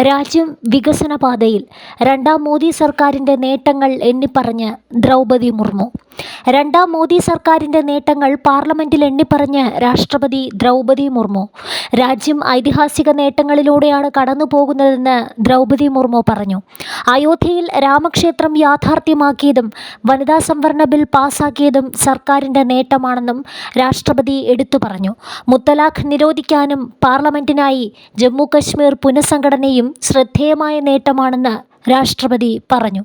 രാജ്യം വികസനപാതയിൽ. രണ്ടാം മോദി സർക്കാരിന്റെ നേട്ടങ്ങൾ എണ്ണിപ്പറഞ്ഞ് ദ്രൗപതി മുർമു. രണ്ടാം മോദി സർക്കാരിന്റെ നേട്ടങ്ങൾ പാർലമെന്റിൽ എണ്ണിപ്പറഞ്ഞ് രാഷ്ട്രപതി ദ്രൗപദി മുർമു. രാജ്യം ഐതിഹാസിക നേട്ടങ്ങളിലൂടെയാണ് കടന്നു പോകുന്നതെന്ന് ദ്രൗപദി മുർമു പറഞ്ഞു. അയോധ്യയിൽ രാമക്ഷേത്രം യാഥാർത്ഥ്യമാക്കിയതും വനിതാ സംവരണ ബിൽ പാസാക്കിയതും സർക്കാരിന്റെ നേട്ടമാണെന്നും രാഷ്ട്രപതി എടുത്തു പറഞ്ഞു. മുത്തലാഖ് നിരോധിക്കാനും പാർലമെന്റിനായി ജമ്മു കശ്മീർ പുനഃസംഘടനയും ശ്രദ്ധേയമായ നേട്ടമാണെന്ന് രാഷ്ട്രപതി പറഞ്ഞു.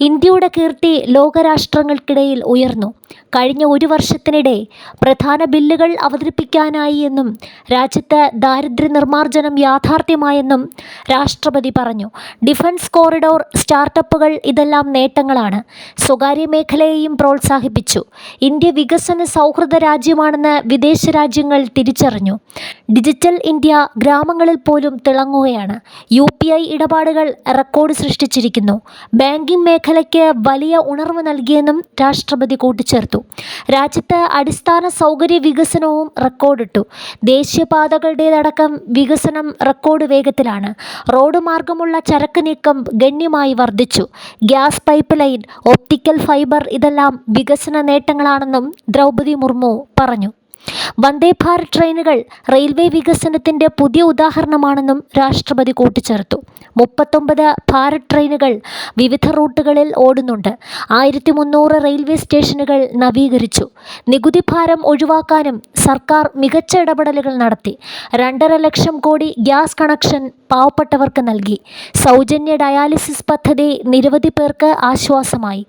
ഇന്ത്യയുടെ കീർത്തി ലോകരാഷ്ട്രങ്ങൾക്കിടയിൽ ഉയർന്നു. കഴിഞ്ഞ ഒരു വർഷത്തിനിടെ പ്രധാന ബില്ലുകൾ അവതരിപ്പിക്കാനായി എന്നും രാജ്യത്ത് ദാരിദ്ര്യ നിർമ്മാർജനം യാഥാർത്ഥ്യമായെന്നും രാഷ്ട്രപതി പറഞ്ഞു. ഡിഫൻസ് കോറിഡോർ സ്റ്റാർട്ടപ്പുകൾ ഇതെല്ലാം നേട്ടങ്ങളാണ്. സ്വകാര്യ മേഖലയെയും പ്രോത്സാഹിപ്പിച്ചു. ഇന്ത്യ വികസന സൗഹൃദ രാജ്യമാണെന്ന് വിദേശ രാജ്യങ്ങൾ തിരിച്ചറിഞ്ഞു. ഡിജിറ്റൽ ഇന്ത്യ ഗ്രാമങ്ങളിൽ പോലും തിളങ്ങുകയാണ്. യു ഇടപാടുകൾ റെക്കോർഡ് സൃഷ്ടിച്ചിരിക്കുന്നു. ബാങ്കിംഗ് മേഖലയ്ക്ക് വലിയ ഉണർവ് നൽകിയെന്നും രാഷ്ട്രപതി കൂട്ടിച്ചേർത്തു. രാജ്യത്ത് അടിസ്ഥാന സൗകര്യ വികസനവും റെക്കോർഡിട്ടു. ദേശീയപാതകളുടേതടക്കം വികസനം റെക്കോർഡ് വേഗത്തിലാണ്. റോഡ് മാർഗമുള്ള ചരക്ക് നീക്കം ഗണ്യമായി വർദ്ധിച്ചു. Gas pipe line optical fibre ഇതെല്ലാം വികസന നേട്ടങ്ങളാണെന്നും ദ്രൗപദി മുർമു പറഞ്ഞു. വന്ദേ ഭാരത് ട്രെയിനുകൾ റെയിൽവേ വികസനത്തിന്റെ പുതിയ ഉദാഹരണമാണെന്നും രാഷ്ട്രപതി കൂട്ടിച്ചേർത്തു. മുപ്പത്തൊമ്പത് ഭാരത് ട്രെയിനുകൾ വിവിധ റൂട്ടുകളിൽ ഓടുന്നുണ്ട്. ആയിരത്തി മുന്നൂറ് റെയിൽവേ സ്റ്റേഷനുകൾ നവീകരിച്ചു. നികുതി ഭാരം ഒഴിവാക്കാനും സർക്കാർ മികച്ച ഇടപെടലുകൾ നടത്തി. രണ്ടര ലക്ഷം കോടി ഗ്യാസ് കണക്ഷൻ പാവപ്പെട്ടവർക്ക് നൽകി. സൗജന്യ ഡയാലിസിസ് പദ്ധതി നിരവധി പേർക്ക് ആശ്വാസമായി.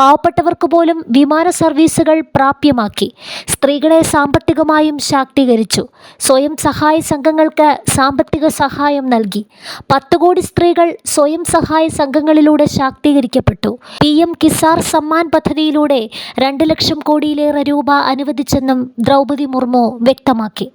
പാവപ്പെട്ടവർക്ക് പോലും വിമാന സർവീസുകൾ പ്രാപ്യമാക്കി. സ്ത്രീകളെ സാമ്പത്തികമായും ശാക്തീകരിച്ചു. സ്വയം സഹായ സംഘങ്ങൾക്ക് സാമ്പത്തിക സഹായം നൽകി. പത്ത് കോടി സ്ത്രീകൾ സ്വയം സഹായ സംഘങ്ങളിലൂടെ ശാക്തീകരിക്കപ്പെട്ടു. പി എം കിസാർ സമ്മാൻ പദ്ധതിയിലൂടെ രണ്ട് ലക്ഷം കോടിയിലേറെ രൂപ അനുവദിച്ചെന്നും ദ്രൗപതി മുർമു വ്യക്തമാക്കി.